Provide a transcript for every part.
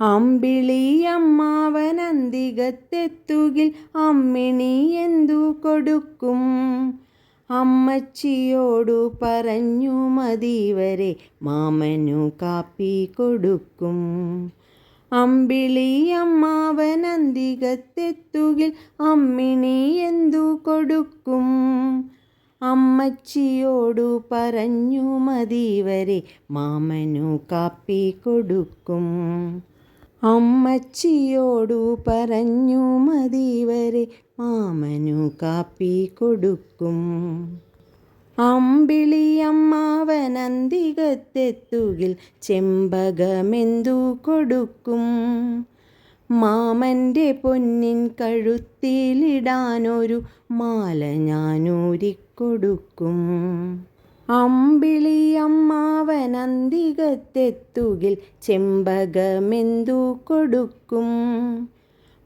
അമ്പിളിയമ്മാവനന്തികത്തെത്തുകിൽ അമ്മിണി എന്തു കൊടുക്കും? അമ്മച്ചിയോടു പറഞ്ഞു മതിവരെ മാമനു കാപ്പി കൊടുക്കും. അമ്പിളിയമ്മാവനന്തികത്തെത്തുകിൽ അമ്മിണി എന്തു കൊടുക്കും? അമ്മച്ചിയോടു പറഞ്ഞു മതിവരെ മാമനു കാപ്പി കൊടുക്കും. അമ്മച്ചിയോടു പറഞ്ഞു മതിവരെ മാമനു കാപ്പി കൊടുക്കും. അമ്പിളിയമ്മാവനന്തികത്തെത്തുകിൽ ചെമ്പകമെന്തു കൊടുക്കും? മാമന്റെ പൊന്നിൻ കഴുത്തിലിടാനൊരു മാല ഞാനൂരിക്കൊടുക്കും. അമ്പിളിയമ്മാവനന്തികത്തെത്തുകിൽ ചെമ്പകമെന്തു കൊടുക്കും?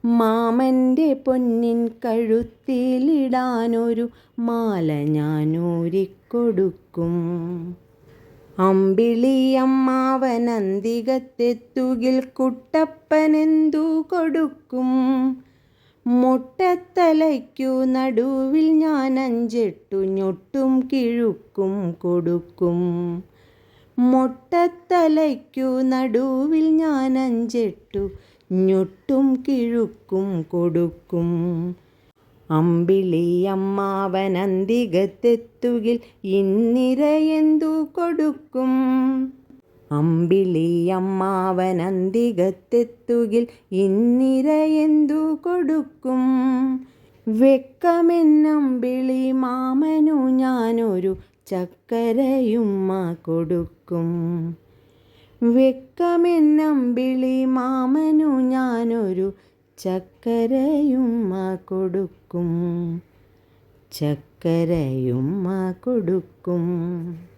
മാമന്റെ പൊന്നിൻ കഴുത്തിലിടാനൊരു മാല ഞാനൂരിക്കൊടുക്കും. അമ്പിളിയമ്മാവനന്തികത്തെത്തുകിൽ കുട്ടപ്പനെന്തു കൊടുക്കും? മുട്ടത്തലയ്ക്കു നടുവിൽ ഞാൻ അഞ്ചെട്ടു ഞൊട്ടും കിഴുക്കും കൊടുക്കും. മുട്ടത്തലയ്ക്കു നടുവിൽ ഞാൻ അഞ്ചെട്ടു ഞൊട്ടും കിഴുക്കും കൊടുക്കും. അമ്പിളിയമ്മാവനന്തികത്തെത്തുകിൽ ഇന്നിരയെന്തു കൊടുക്കും? അമ്പിളിയമ്മാവനന്തികത്തെത്തുകിൽ ഇന്നിരയെന്തു കൊടുക്കും? വെക്കമെന്നമ്പിളി മാമനു ഞാനൊരു ചക്കരയുമ്മ കൊടുക്കും. വെക്കമെന്നമ്പിളി മാമനു ഞാനൊരു ചക്കരയുമ്മ കൊടുക്കും. ചക്കരയുമ്മ കൊടുക്കും.